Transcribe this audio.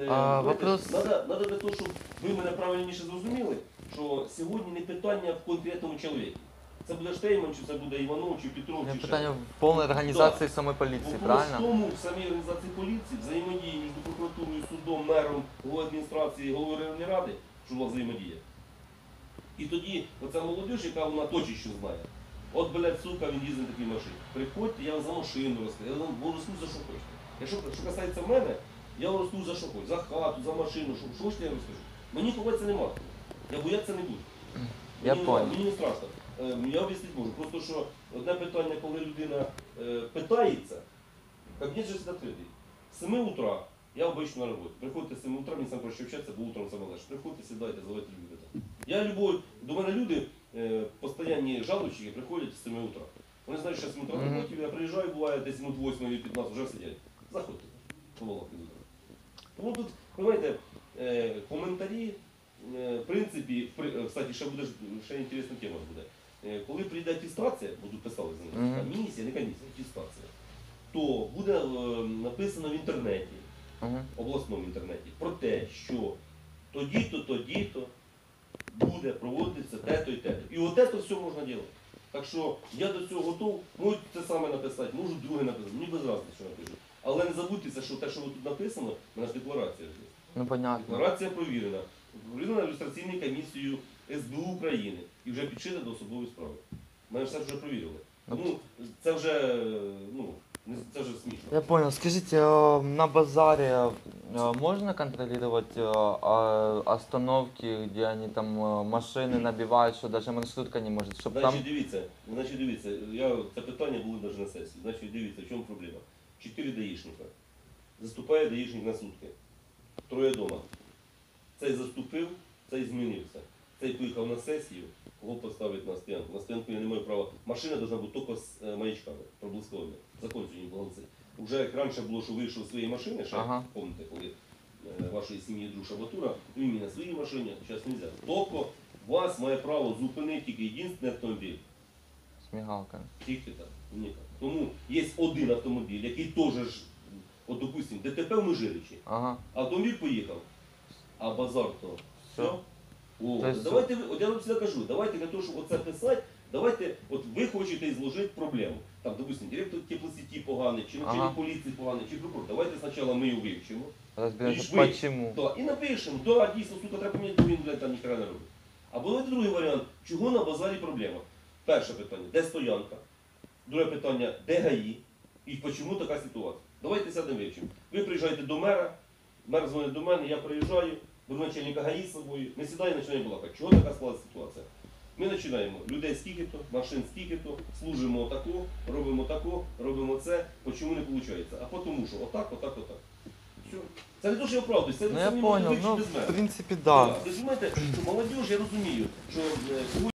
е, А, вопрос- Надо, надо для того, щоб ви мене правильніше зрозуміли, що сьогодні не питання в конкретному чоловіку. Це буде Штейман, чи це буде Іванов, чи Петров, чи ще питание в полной организации самой полиции, Вопрос в тому, в самій організації поліції, взаємодії між прокуратурою, судом, мером, головою адміністрації, головою районної ради, що була взаємодія. І тоді оця молодіж, яка вона точно що знає. От, блядь, сука, він їздить на такій машині. Приходьте, я вам за машину розкажу, я вам розкажу за що хочете. Якщо що касається мене, я розкажу за що хочу, за хату, за машину, що, що хочете, я розкажу. Мені ховатися нема. Я боятися не буду. Я Мені понял. Мені не страшно. Е, Я об'яснити можу. Просто що одне питання, коли людина е, питається, кабінет же відкритий. З 7 утра я обично на роботі. Приходьте з 7 утра, мені сам проще общатися, бо утром саме легше. Приходьте, сідайте, задавайте любі питання. Я любой, до мене люди, е, постоянні жалобщики, приходять з 7 утра. Вони знають, що я з 7 утра на Мгм. роботі, я приїжджаю, буває десь минут 8 і 15 вже сидять. Заходьте, поволокти до Тому тут, розумієте, е, коментарі, е, в принципі, е, кстати, ще буде ще інтересна тема буде. Коли прийде атестація, будуть писали за Мгм. комісія, не комісія, атестація, то буде написано в інтернеті, обласному інтернеті, про те, що тоді-то, тоді-то буде проводитися те-то і те-то. І от це все можна робити. Так що я до цього готов, можу це саме написати, можу друге написати, мені без разниці, що напишу. Але не забудьте, що те, що тут написано, в мене ж декларація ж є. Ну понятно. Декларація провірена. Провірена ілюстраційною комісією СБУ України і вже підшита до особової справи. Мене все вже провірили. Тому це вже, ну, не- це вже смішно. Я понял. Скажите, э, на базаре э, можно контролировать э, а, остановки, где они там э, машины набивают, что даже маршрутка не может, чтобы там... Значить, дивіться, значить, дивіться, я, це питання було навіть на сесії. Значить, дивіться, в чому проблема. Чотири даїшника. Заступає даїшник на сутки. Троє вдома. Цей заступив, цей змінився. Цей поїхав на сесію, кого поставить на стоянку. На стоянку я не маю права. Машина повинна бути тільки з е, маячками, проблисковими. Закон сьогодні балансить. Уже як раніше було, що вийшов з своєї машини, ще Ага. пам'ятаєте, коли е, вашої сім'ї друг шабатура, він на своїй машині, зараз не можна. Тільки вас має право зупинити тільки єдиний автомобіль. С мигалками. Тільки так, ніяк. Тому є один автомобіль, який теж ж, от допустим, ДТП в Межиричі. Ага. Автомобіль поїхав, а базар то все. Все. О, То есть давайте ви, от я вам всегда кажу, давайте для того, щоб оце писати, давайте, от ви хочете ізложити проблему. Там, допустим, директор теплосеті поганий, чи начальник Ага. поліції поганий, чи прокурор. Давайте спочатку ми його вивчимо. Почему. Да, і напишемо, да, дійсно, сука, треба поміняти, бо він, блядь, там ніхера не робить. Або давайте другий варіант, чого на базарі проблема? Перше питання, де стоянка? Друге питання, де ГАІ? І чому така ситуація? Давайте сядемо вивчимо. Ви приїжджаєте до мера, мер дзвонить до мене, я приїжджаю, беру начальника ГАІ з собою, ми сідаємо і починаємо балакати. Чого така склалася ситуація? Ми починаємо. Людей скільки-то, машин скільки-то, служимо отако, робимо тако, робимо це, чому не виходить? А по тому що отак, отак, отак. Все. Це не те, що я оправдуюсь, це Ну ви я самі можете понял, ну без мене. в принципе да. Ви розумієте, що молодіж, я розумію, що е,